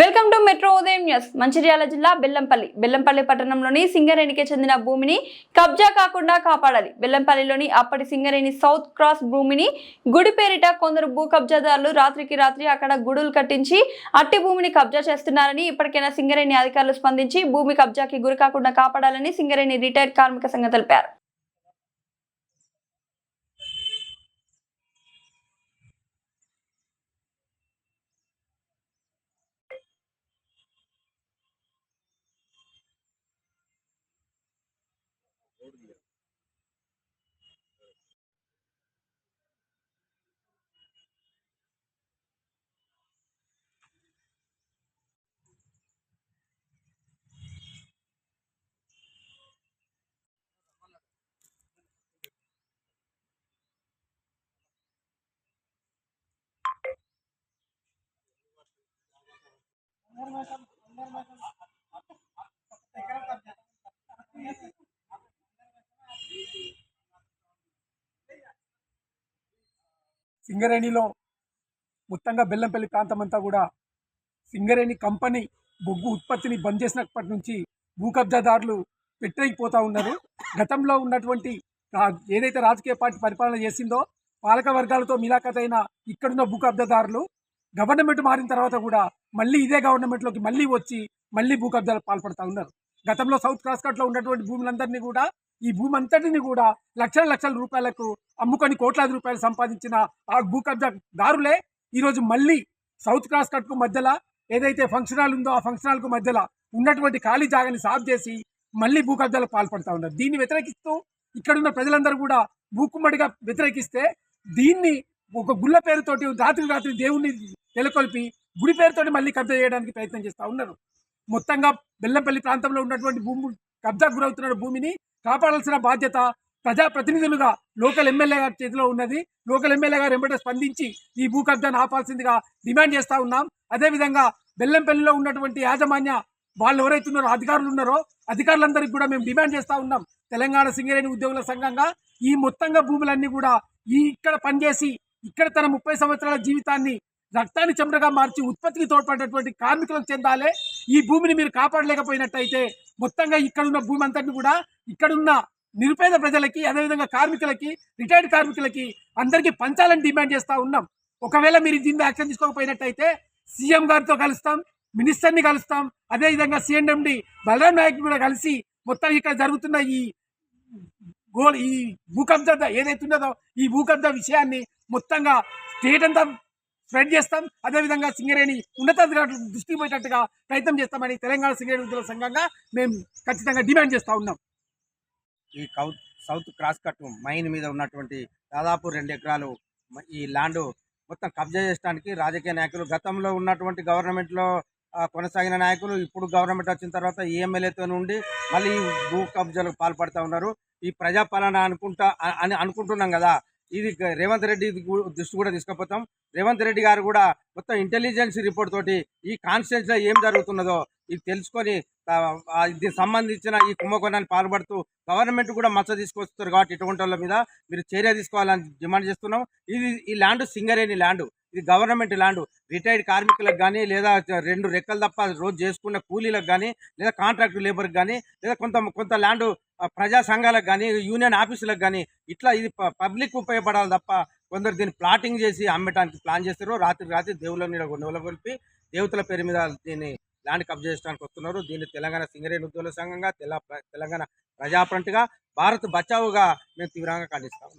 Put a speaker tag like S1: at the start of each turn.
S1: Welcome to Metro Udayam news. Mancherial జిల్లా బెల్లంపల్లి. బెల్లంపల్లి పట్టణంలోని సింగరేణికి చెందిన భూమిని కబ్జా కాకుండా కాపాడాలి. బెల్లంపల్లిలోని అప్పటి సింగరేణి సౌత్ క్రాస్ భూమిని గుడి పేరిట కొందరు భూ కబ్జాదారులు రాత్రికి రాత్రి అక్కడ గుడులు కట్టించి అట్టి భూమిని కబ్జా చేస్తున్నారని ఇప్పటికైనా సింగరేణి అధికారులు స్పందించి భూమి కబ్జాకి గురి కాకుండా కాపాడాలని సింగరేణి రిటైర్డ్ కార్మిక సంఘం తెలిపారు. dia.
S2: సింగరేణిలో మొత్తంగా బెల్లంపల్లి ప్రాంతం అంతా కూడా సింగరేణి కంపెనీ బొగ్గు ఉత్పత్తిని బంద్ చేసినప్పటి నుంచి భూ కబ్జాదారులు ఉన్నారు. గతంలో ఉన్నటువంటి రా- ఏదైతే రాజకీయ పార్టీ పరిపాలన చేసిందో పాలక వర్గాలతో మిలాఖత్ అయిన ఇక్కడున్న భూ కబ్జాదారులు గవర్నమెంట్ మారిన తర్వాత కూడా మళ్ళీ ఇదే గవర్నమెంట్లోకి మళ్ళీ వచ్చి మళ్ళీ భూ కబ్జాలకు పాల్పడతా ఉన్నారు. గతంలో సౌత్ క్రాస్కట్లో ఉన్నటువంటి భూములందరినీ కూడా ఈ భూమి అంతటిని కూడా లక్షల లక్షల రూపాయలకు అమ్ముకొని కోట్లాది రూపాయలు సంపాదించిన ఆ భూ కబ్జాదారులే ఈరోజు మళ్ళీ సౌత్ క్రాస్ కట్కు మధ్యలో ఏదైతే ఫంక్షన్ హాల్ ఉందో ఆ ఫంక్షన్ హాల్కు మధ్యలో ఉన్నటువంటి ఖాళీ జాగాని సాఫ్ చేసి మళ్ళీ భూ కబ్జాలకు పాల్పడతా ఉన్నారు. దీన్ని వ్యతిరేకిస్తూ ఇక్కడున్న ప్రజలందరూ కూడా భూకుమ్మడిగా వ్యతిరేకిస్తే దీన్ని ఒక గుళ్ళ పేరుతోటి రాత్రి రాత్రి దేవుణ్ణి నెలకొల్పి గుడి పేరుతోటి మళ్ళీ కబ్జా చేయడానికి ప్రయత్నం చేస్తూ ఉన్నారు. మొత్తంగా బెల్లంపల్లి ప్రాంతంలో ఉన్నటువంటి భూమి కబ్జా గురవుతున్న భూమిని కాపాడాల్సిన బాధ్యత ప్రజాప్రతినిధులుగా లోకల్ ఎమ్మెల్యే గారి చేతిలో ఉన్నది. లోకల్ ఎమ్మెల్యే గారు వెంబడే స్పందించి ఈ భూ కబ్జాను ఆపాల్సిందిగా డిమాండ్ చేస్తూ ఉన్నాం. అదేవిధంగా బెల్లంపల్లిలో ఉన్నటువంటి యాజమాన్య వాళ్ళు ఎవరైతే ఉన్నారో అధికారులు ఉన్నారో అధికారులందరికీ కూడా మేము డిమాండ్ చేస్తూ ఉన్నాం. తెలంగాణ సింగరేణి ఉద్యోగుల సంఘంగా ఈ మొత్తంగా భూములన్నీ కూడా ఈ ఇక్కడ పనిచేసి ఇక్కడ తన ముప్పై సంవత్సరాల జీవితాన్ని రక్తాన్ని చెమటగా మార్చి ఉత్పత్తికి తోడ్పడేటువంటి కార్మికులకు చెందాలే. ఈ భూమిని మీరు కాపాడలేకపోయినట్టయితే మొత్తంగా ఇక్కడున్న భూమి అంతటిని కూడా ఇక్కడున్న నిరుపేద ప్రజలకి అదేవిధంగా కార్మికులకి రిటైర్డ్ కార్మికులకి అందరికీ పంచాలని డిమాండ్ చేస్తూ ఉన్నాం. ఒకవేళ మీరు దీన్ని యాక్షన్ తీసుకోకపోయినట్టయితే సీఎం గారితో కలుస్తాం మినిస్టర్ని కలుస్తాం అదేవిధంగా సిఎండి బలరాం నాయక్ కూడా కలిసి మొత్తం ఇక్కడ జరుగుతున్న ఈ గోల్ ఈ భూకబ్జ ఏదైతే ఉన్నదో ఈ భూకబ్జ విషయాన్ని మొత్తంగా స్టేట్ అంతా స్ప్రెడ్ చేస్తాం. అదేవిధంగా సింగరేణి ఉన్నతాధికారులు దృష్టికి పోయేటట్టుగా ప్రయత్నం చేస్తామని తెలంగాణ సింగరేణి ఉద్యోగుల సంఘంగా మేము ఖచ్చితంగా డిమాండ్ చేస్తూ ఉన్నాం.
S3: ఈ కౌ సౌత్ క్రాస్ కట్ మైన్ మీద ఉన్నటువంటి దాదాపు రెండు ఎకరాలు ఈ ల్యాండ్ మొత్తం కబ్జా చేయడానికి రాజకీయ నాయకులు గతంలో ఉన్నటువంటి గవర్నమెంట్లో కొనసాగిన నాయకులు ఇప్పుడు గవర్నమెంట్ వచ్చిన తర్వాత ఈ ఎమ్మెల్యేతో నుండి మళ్ళీ ఈ భూ కబ్జాలకు పాల్పడుతూ ఉన్నారు. ఈ ప్రజాపాలన అనుకుంటా అని అనుకుంటున్నాం కదా. ఇది రేవంత్ రెడ్డి దృష్టి కూడా తీసుకుపోతాం. రేవంత్ రెడ్డి గారు కూడా మొత్తం ఇంటెలిజెన్స్ రిపోర్ట్ తోటి ఈ కాన్స్టిట్యూన్సీలో ఏం జరుగుతున్నదో ఇది తెలుసుకొని దీనికి సంబంధించిన ఈ కుంభకోణాన్ని పాల్పడుతూ గవర్నమెంట్ కూడా మచ్చ తీసుకొస్తారు కాబట్టి ఇటువంటి వాళ్ళ మీద మీరు చర్య తీసుకోవాలని డిమాండ్ చేస్తున్నాం. ఇది ఈ ల్యాండ్ సింగరేణి ల్యాండ్ ఇది గవర్నమెంట్ ల్యాండ్. రిటైర్డ్ కార్మికులకు కానీ లేదా రెండు రెక్కలు తప్ప రోజు చేసుకున్న కూలీలకు కానీ లేదా కాంట్రాక్ట్ లేబర్కి కానీ లేదా కొంత కొంత ల్యాండ్ ప్రజా సంఘాలకు కానీ యూనియన్ ఆఫీసులకు కానీ ఇట్లా ఇది పబ్లిక్ ఉపయోగపడాలి తప్ప కొందరు దీన్ని ప్లాటింగ్ చేసి అమ్మటానికి ప్లాన్ చేస్తారు రాత్రి రాత్రి దేవుళ్ళని నీడ నెలకొల్పి దేవతల పేరు మీద దీన్ని ల్యాండ్ కబ్జా చేయడానికి వస్తున్నారు. దీన్ని తెలంగాణ సింగరేణి ఉద్యోగుల సంఘంగా తెలంగాణ ప్రజాఫ్రంట్గా భారత్ బచావుగా మేము తీవ్రంగా ఖండిస్తాము